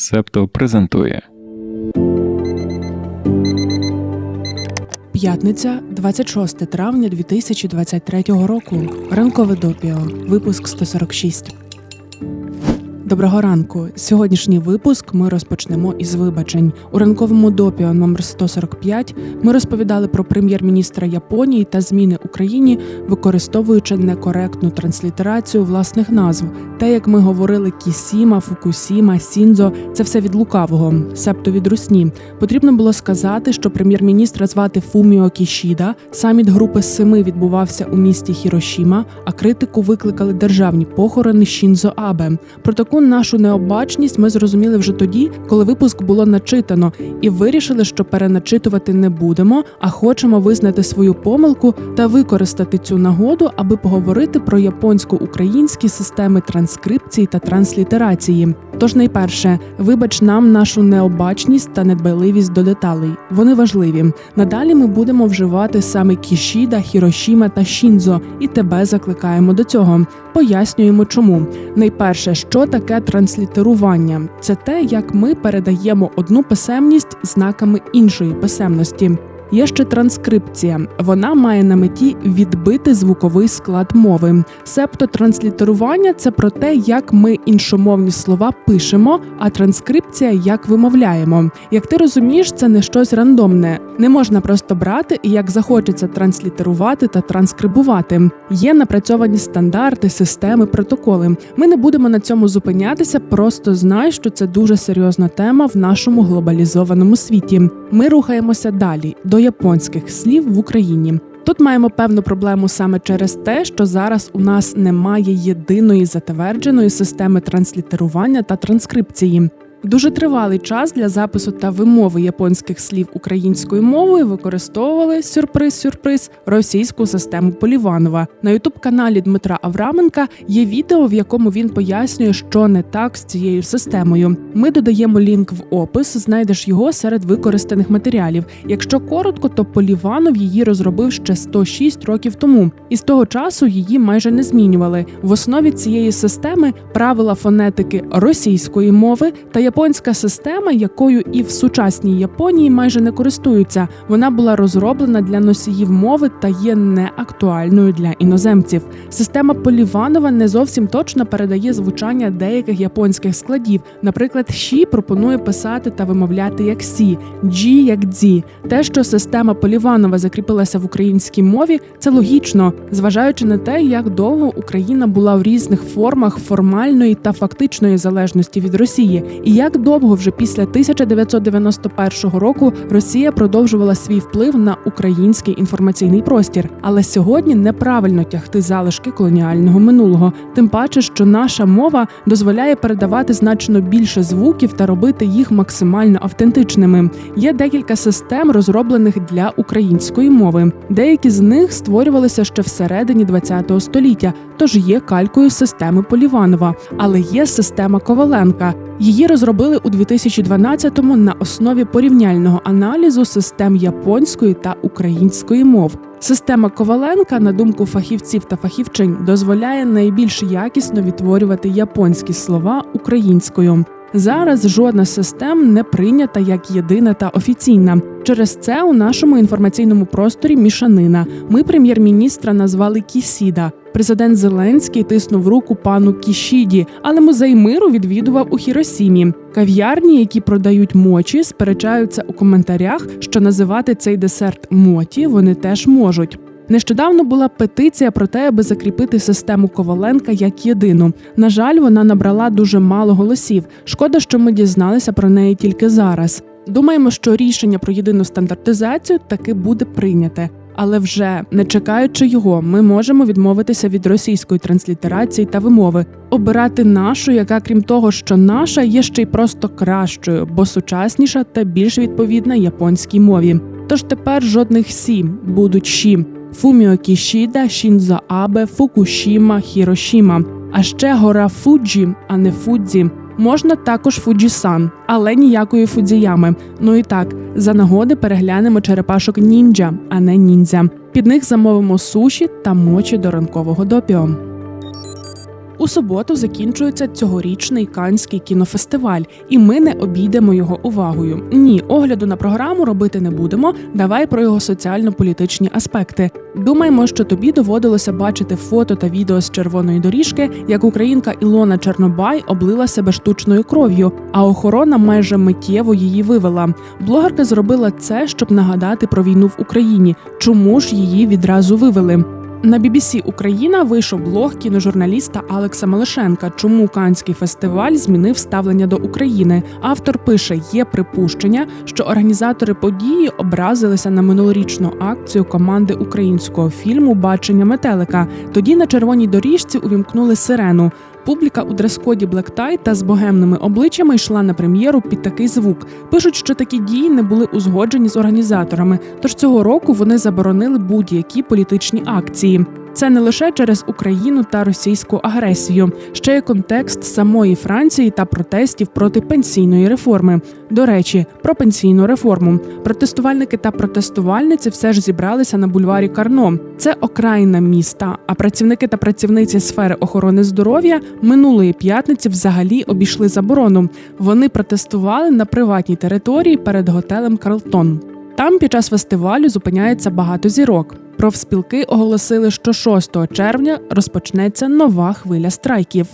Септо презентує П'ятниця, 26 травня 2023 року. Ранкове допіо. Випуск 146. Доброго ранку. Сьогоднішній випуск ми розпочнемо із вибачень. У ранковому допіо номер 145 ми розповідали про прем'єр-міністра Японії та зміни Україні, використовуючи некоректну транслітерацію власних назв. Те, як ми говорили Кісіма, Фукусіма, Сінзо, це все від лукавого, себто від русні. Потрібно було сказати, що прем'єр-міністра звати Фуміо Кішіда. Саміт групи семи відбувався у місті Хірошіма, а критику викликали державні похорони Шінзо Абе. Про нашу необачність ми зрозуміли вже тоді, коли випуск було начитано, і вирішили, що переначитувати не будемо, а хочемо визнати свою помилку та використати цю нагоду, аби поговорити про японсько-українські системи транскрипції та транслітерації. Тож найперше, вибач нам нашу необачність та недбайливість до деталей. Вони важливі. Надалі ми будемо вживати саме Кішіда, Хірошіма та Шінзо, і тебе закликаємо до цього. Пояснюємо, чому. Найперше, що таке транслітерування? Це те, як ми передаємо одну писемність знаками іншої писемності. Є ще транскрипція. Вона має на меті відбити звуковий склад мови. Себто транслітерування це про те, як ми іншомовні слова пишемо, а транскрипція як вимовляємо. Як ти розумієш, це не щось рандомне. Не можна просто брати і як захочеться транслітерувати та транскрибувати. Є напрацьовані стандарти, системи, протоколи. Ми не будемо на цьому зупинятися. Просто знай, що це дуже серйозна тема в нашому глобалізованому світі. Ми рухаємося далі до японських слів в Україні. Тут маємо певну проблему саме через те, що зараз у нас немає єдиної затвердженої системи транслітерування та транскрипції. Дуже тривалий час для запису та вимови японських слів українською мовою використовували сюрприз-сюрприз російську систему Поліванова. На ютуб-каналі Дмитра Авраменка є відео, в якому він пояснює, що не так з цією системою. Ми додаємо лінк в опис, знайдеш його серед використаних матеріалів. Якщо коротко, то Поліванов її розробив ще 106 років тому, і з того часу її майже не змінювали. В основі цієї системи правила фонетики російської мови та японська система, якою і в сучасній Японії майже не користуються. Вона була розроблена для носіїв мови та є неактуальною для іноземців. Система Поліванова не зовсім точно передає звучання деяких японських складів. Наприклад, «ші» пропонує писати та вимовляти як сі, джі як дзі. Те, що система Поліванова закріпилася в українській мові, це логічно, зважаючи на те, як довго Україна була в різних формах формальної та фактичної залежності від Росії, і як довго вже після 1991 року Росія продовжувала свій вплив на український інформаційний простір. Але сьогодні неправильно тягти залишки колоніального минулого, тим паче, що наша мова дозволяє передавати значно більше звуків та робити їх максимально автентичними. Є декілька систем, розроблених для української мови. Деякі з них створювалися ще всередині ХХ століття, тож є калькою системи Поліванова, але є система Коваленка. Її розробили у 2012-му на основі порівняльного аналізу систем японської та української мов. Система Коваленка, на думку фахівців та фахівчинь, дозволяє найбільш якісно відтворювати японські слова українською. Зараз жодна систем не прийнята як єдина та офіційна. Через це у нашому інформаційному просторі мішанина. Ми прем'єр-міністра назвали Кісіда. Президент Зеленський тиснув руку пану Кішіді, але музей миру відвідував у Хіросімі. Кав'ярні, які продають мочі, сперечаються у коментарях, що називати цей десерт моті вони теж можуть. Нещодавно була петиція про те, аби закріпити систему Коваленка як єдину. На жаль, вона набрала дуже мало голосів. Шкода, що ми дізналися про неї тільки зараз. Думаємо, що рішення про єдину стандартизацію таки буде прийняте. Але вже не чекаючи його, ми можемо відмовитися від російської транслітерації та вимови, обирати нашу, яка, крім того, що наша, є ще й просто кращою, бо сучасніша та більш відповідна японській мові. Тож тепер жодних сі будуть ші. Фуміо Кішіда, Шінзо Абе, Фукушіма, Хірошіма. А ще гора Фуджі, а не Фудзі. Можна також Фуджі-сан, але ніякої Фудзіями. Ну і так, за нагоди переглянемо черепашок ніндзя, а не ніндзя. Під них замовимо суші та мочі до ранкового допіо. У суботу закінчується цьогорічний Канський кінофестиваль, і ми не обійдемо його увагою. Ні, огляду на програму робити не будемо. Давай про його соціально-політичні аспекти. Думаємо, що тобі доводилося бачити фото та відео з червоної доріжки, як українка Ілона Чорнобай облила себе штучною кров'ю, а охорона майже миттєво її вивела. Блогерка зробила це, щоб нагадати про війну в Україні. Чому ж її відразу вивели? На BBC Україна вийшов блог кіножурналіста Алекса Малишенка. Чому Канський фестиваль змінив ставлення до України? Автор пише: є припущення, що організатори події образилися на минулорічну акцію команди українського фільму Бачення метелика. Тоді на червоній доріжці увімкнули сирену. Публіка у дрес-коді блектай та з богемними обличчями йшла на прем'єру під такий звук. Пишуть, що такі дії не були узгоджені з організаторами. Тож цього року вони заборонили будь-які політичні акції. Це не лише через Україну та російську агресію, ще й контекст самої Франції та протестів проти пенсійної реформи. До речі, про пенсійну реформу протестувальники та протестувальниці все ж зібралися на бульварі Карно. Це окраїна міста. А працівники та працівниці сфери охорони здоров'я минулої п'ятниці взагалі обійшли заборону. Вони протестували на приватній території перед готелем Карлтон. Там під час фестивалю зупиняється багато зірок. Профспілки оголосили, що 6 червня розпочнеться нова хвиля страйків.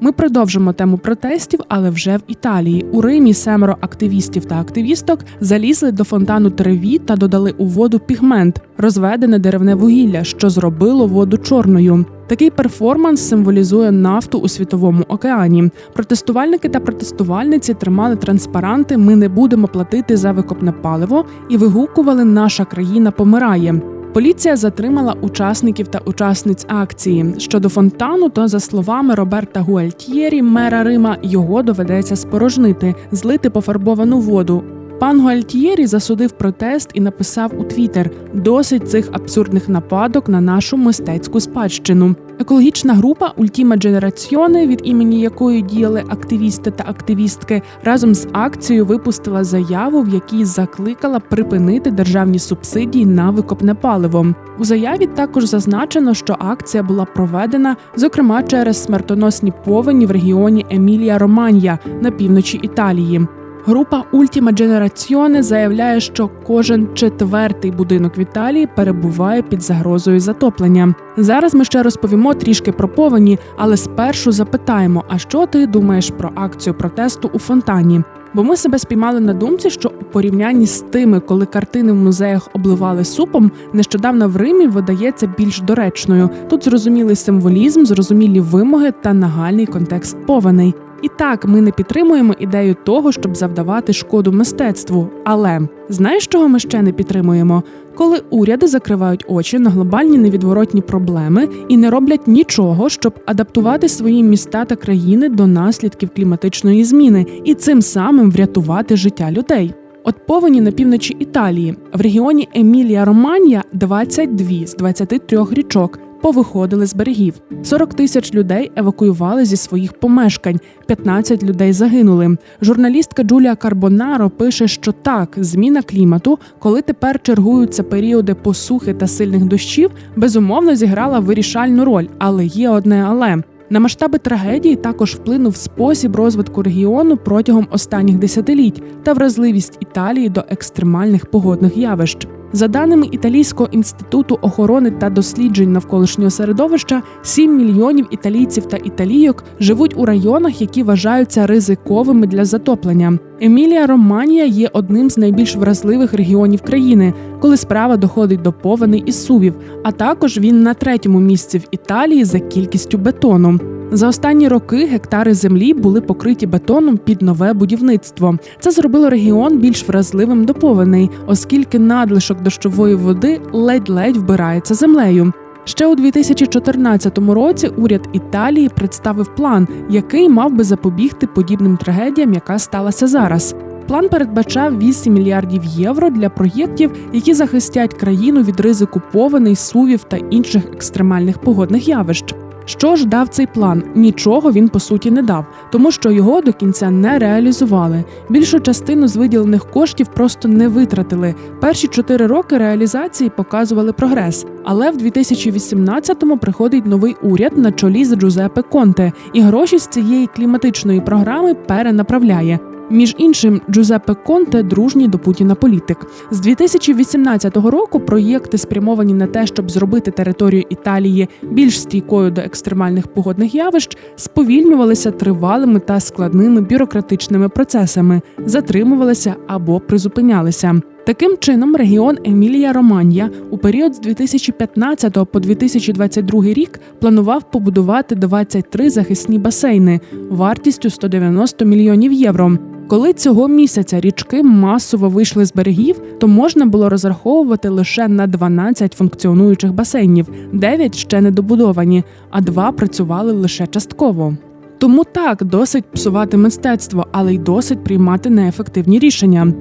Ми продовжимо тему протестів, але вже в Італії. У Римі семеро активістів та активісток залізли до фонтану Треві та додали у воду пігмент, розведене деревне вугілля, що зробило воду чорною. Такий перформанс символізує нафту у світовому океані. Протестувальники та протестувальниці тримали транспаранти Ми не будемо платити за викопне паливо і вигукували Наша країна помирає. Поліція затримала учасників та учасниць акції. Щодо фонтану, то за словами Роберта Гуальтьєрі, мера Рима, його доведеться спорожнити, злити пофарбовану воду. Пан Гуальтьєрі засудив протест і написав у Твіттер досить цих абсурдних нападок на нашу мистецьку спадщину. Екологічна група Ультіма Дженераціоне, від імені якої діяли активісти та активістки, разом з акцією випустила заяву, в якій закликала припинити державні субсидії на викопне паливо. У заяві також зазначено, що акція була проведена, зокрема через смертоносні повені в регіоні Емілія Романья на півночі Італії. Група Ультіма Дженераціоне заявляє, що кожен четвертий будинок в Італії перебуває під загрозою затоплення. Зараз ми ще розповімо трішки про повені, але спершу запитаємо: а що ти думаєш про акцію протесту у фонтані? Бо ми себе спіймали на думці, що у порівнянні з тими, коли картини в музеях обливали супом, нещодавно в Римі видається більш доречною. Тут зрозумілий символізм, зрозумілі вимоги та нагальний контекст повеней. І так, ми не підтримуємо ідею того, щоб завдавати шкоду мистецтву. Але знаєш, чого ми ще не підтримуємо? Коли уряди закривають очі на глобальні невідворотні проблеми і не роблять нічого, щоб адаптувати свої міста та країни до наслідків кліматичної зміни і цим самим врятувати життя людей. От повені на півночі Італії в регіоні Емілія Романія 22 з 23 річок повиходили з берегів. 40 тисяч людей евакуювали зі своїх помешкань, 15 людей загинули. Журналістка Джулія Карбонаро пише, що так, зміна клімату, коли тепер чергуються періоди посухи та сильних дощів, безумовно зіграла вирішальну роль, але є одне але. На масштаби трагедії також вплинув спосіб розвитку регіону протягом останніх десятиліть та вразливість Італії до екстремальних погодних явищ. За даними Італійського інституту охорони та досліджень навколишнього середовища, 7 мільйонів італійців та італійок живуть у районах, які вважаються ризиковими для затоплення. Емілія Романія є одним з найбільш вразливих регіонів країни, коли справа доходить до повеней і сувів. А також він на третьому місці в Італії за кількістю бетону. За останні роки гектари землі були покриті бетоном під нове будівництво. Це зробило регіон більш вразливим до повеней, оскільки надлишок дощової води ледь-ледь вбирається землею. Ще у 2014 році уряд Італії представив план, який мав би запобігти подібним трагедіям, яка сталася зараз. План передбачав 8 мільярдів євро для проєктів, які захистять країну від ризику повеней, сувів та інших екстремальних погодних явищ. Що ж дав цей план? Нічого він по суті не дав, тому що його до кінця не реалізували. Більшу частину з виділених коштів просто не витратили. Перші чотири роки реалізації показували прогрес. Але в 2018-му приходить новий уряд на чолі з Джузепе Конте, і гроші з цієї кліматичної програми перенаправляє. Між іншим, Джузеппе Конте дружній до Путіна політик. З 2018 року проєкти спрямовані на те, щоб зробити територію Італії більш стійкою до екстремальних погодних явищ, сповільнювалися тривалими та складними бюрократичними процесами, затримувалися або призупинялися. Таким чином, регіон Емілія Романья у період з 2015 по 2022 рік планував побудувати 23 захисні басейни вартістю 190 мільйонів євро. Коли цього місяця річки масово вийшли з берегів, то можна було розраховувати лише на 12 функціонуючих басейнів, 9 ще не добудовані, а два працювали лише частково. Тому так досить псувати мистецтво, але й досить приймати неефективні рішення.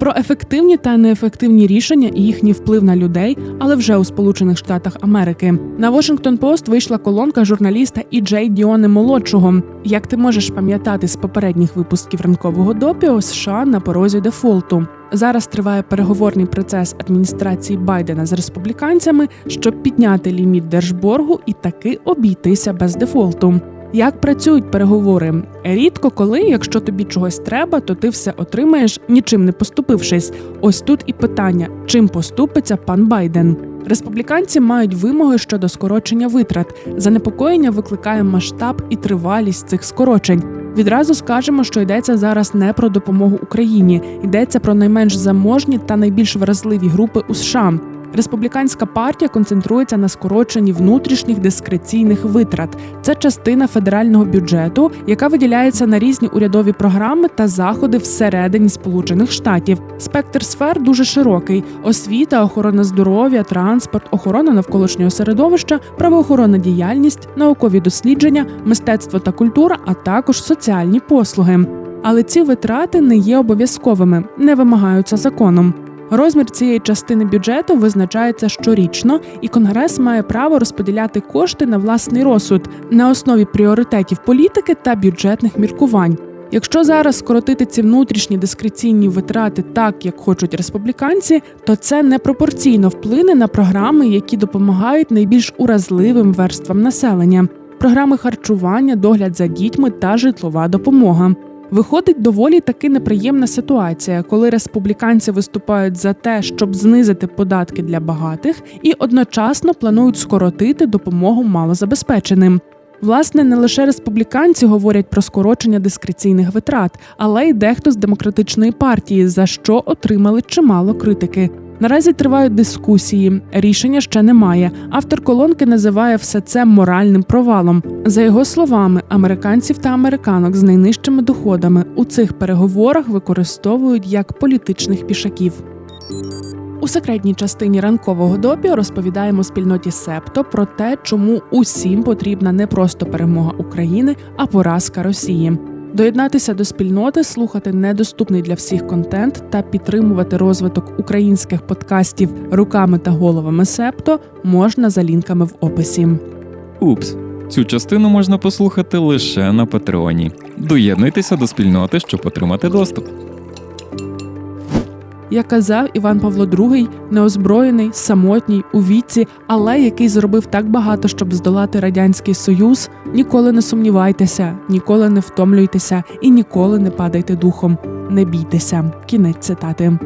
Про ефективні та неефективні рішення і їхній вплив на людей, але вже у Сполучених Штатах Америки. На Washington Post вийшла колонка журналіста І. Джей Діони молодшого. Як ти можеш пам'ятати з попередніх випусків ранкового допіо, США на порозі дефолту. Зараз триває переговорний процес адміністрації Байдена з республіканцями, щоб підняти ліміт держборгу і таки обійтися без дефолту. Як працюють переговори? Рідко коли, якщо тобі чогось треба, то ти все отримаєш, нічим не поступившись. Ось тут і питання: чим поступиться пан Байден? Республіканці мають вимоги щодо скорочення витрат. Занепокоєння викликає масштаб і тривалість цих скорочень. Відразу скажемо, що йдеться зараз не про допомогу Україні, йдеться про найменш заможні та найбільш вразливі групи у США. Республіканська партія концентрується на скороченні внутрішніх дискреційних витрат. Це частина федерального бюджету, яка виділяється на різні урядові програми та заходи всередині Сполучених Штатів. Спектр сфер дуже широкий: освіта, охорона здоров'я, транспорт, охорона навколишнього середовища, правоохоронна діяльність, наукові дослідження, мистецтво та культура, а також соціальні послуги. Але ці витрати не є обов'язковими, не вимагаються законом. Розмір цієї частини бюджету визначається щорічно, і Конгрес має право розподіляти кошти на власний розсуд на основі пріоритетів політики та бюджетних міркувань. Якщо зараз скоротити ці внутрішні дискреційні витрати так, як хочуть республіканці, то це непропорційно вплине на програми, які допомагають найбільш уразливим верствам населення: програми харчування, догляд за дітьми та житлова допомога. Виходить доволі таки неприємна ситуація, коли республіканці виступають за те, щоб знизити податки для багатих, і одночасно планують скоротити допомогу малозабезпеченим. Власне, не лише республіканці говорять про скорочення дискреційних витрат, але й дехто з демократичної партії, за що отримали чимало критики. Наразі тривають дискусії, рішення ще немає. Автор колонки називає все це моральним провалом. За його словами, американців та американок з найнижчими доходами у цих переговорах використовують як політичних пішаків. У секретній частині ранкового допіо розповідаємо спільноті Септо про те, чому усім потрібна не просто перемога України, а поразка Росії. Доєднатися до спільноти, слухати недоступний для всіх контент та підтримувати розвиток українських подкастів руками та головами Септо можна за лінками в описі. Упс, цю частину можна послухати лише на Патреоні. Доєднуйтеся до спільноти, щоб отримати доступ. Як казав Іван Павло II, неозброєний, самотній, у віці, але який зробив так багато, щоб здолати радянський союз. Ніколи не сумнівайтеся, ніколи не втомлюйтеся і ніколи не падайте духом. Не бійтеся. Кінець цитати.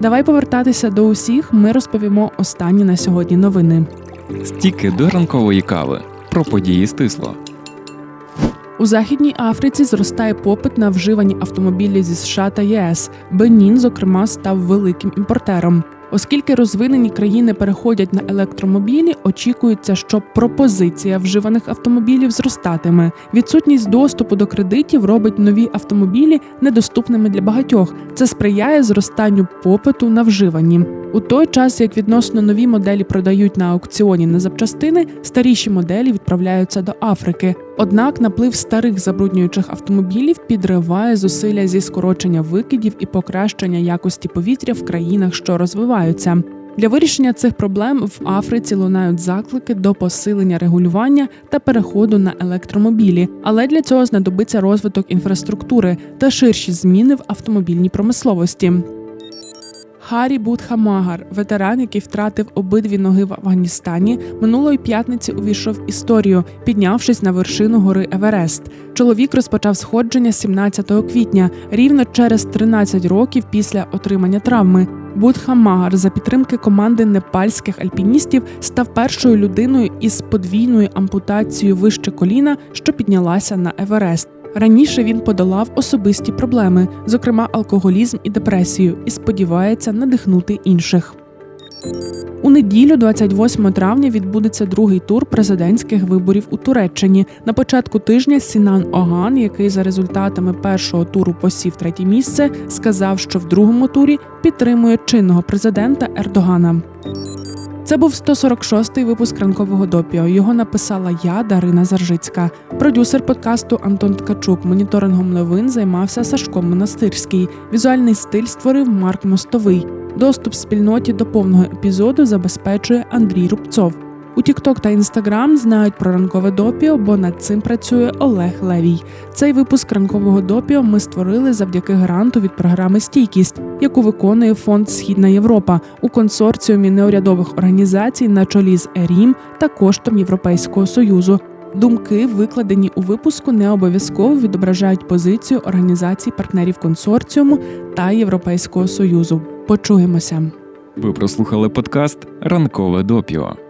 Давай повертатися до усіх. Ми розповімо останні на сьогодні новини. Стіки до ранкової кави про події стисло. У Західній Африці зростає попит на вживані автомобілі зі США та ЄС. Бенін, зокрема, став великим імпортером. Оскільки розвинені країни переходять на електромобілі, очікується, що пропозиція вживаних автомобілів зростатиме. Відсутність доступу до кредитів робить нові автомобілі недоступними для багатьох. Це сприяє зростанню попиту на вживані. У той час, як відносно нові моделі продають на аукціоні на запчастини, старіші моделі відправляються до Африки. Однак наплив старих забруднюючих автомобілів підриває зусилля зі скорочення викидів і покращення якості повітря в країнах, що розвиваються. Для вирішення цих проблем в Африці лунають заклики до посилення регулювання та переходу на електромобілі, але для цього знадобиться розвиток інфраструктури та ширші зміни в автомобільній промисловості. Харі Будхамагар, ветеран, який втратив обидві ноги в Афганістані, минулої п'ятниці увійшов в історію, піднявшись на вершину гори Еверест. Чоловік розпочав сходження 17 квітня, рівно через 13 років після отримання травми. Будхамагар за підтримки команди непальських альпіністів став першою людиною із подвійною ампутацією вище коліна, що піднялася на Еверест. Раніше він подолав особисті проблеми, зокрема алкоголізм і депресію, і сподівається надихнути інших. У неділю, 28 травня, відбудеться другий тур президентських виборів у Туреччині. На початку тижня Сінан Оган, який за результатами першого туру посів третє місце, сказав, що в другому турі підтримує чинного президента Ердогана. Це був 146-й випуск ранкового допіо. Його написала я, Дарина Заржицька. Продюсер подкасту Антон Ткачук. Моніторингом новин займався Сашко Монастирський. Візуальний стиль створив Марк Мостовий. Доступ спільноті до повного епізоду забезпечує Андрій Рубцов. У TikTok та Instagram знають про ранкове допіо, бо над цим працює Олег Левій. Цей випуск ранкового допіо ми створили завдяки гранту від програми Стійкість, яку виконує фонд Східна Європа у консорціумі неурядових організацій на чолі з ЕРІМ та коштом Європейського союзу. Думки, викладені у випуску, не обов'язково відображають позицію організацій партнерів консорціуму та Європейського союзу. Почуємося. Ви прослухали подкаст Ранкове допіо.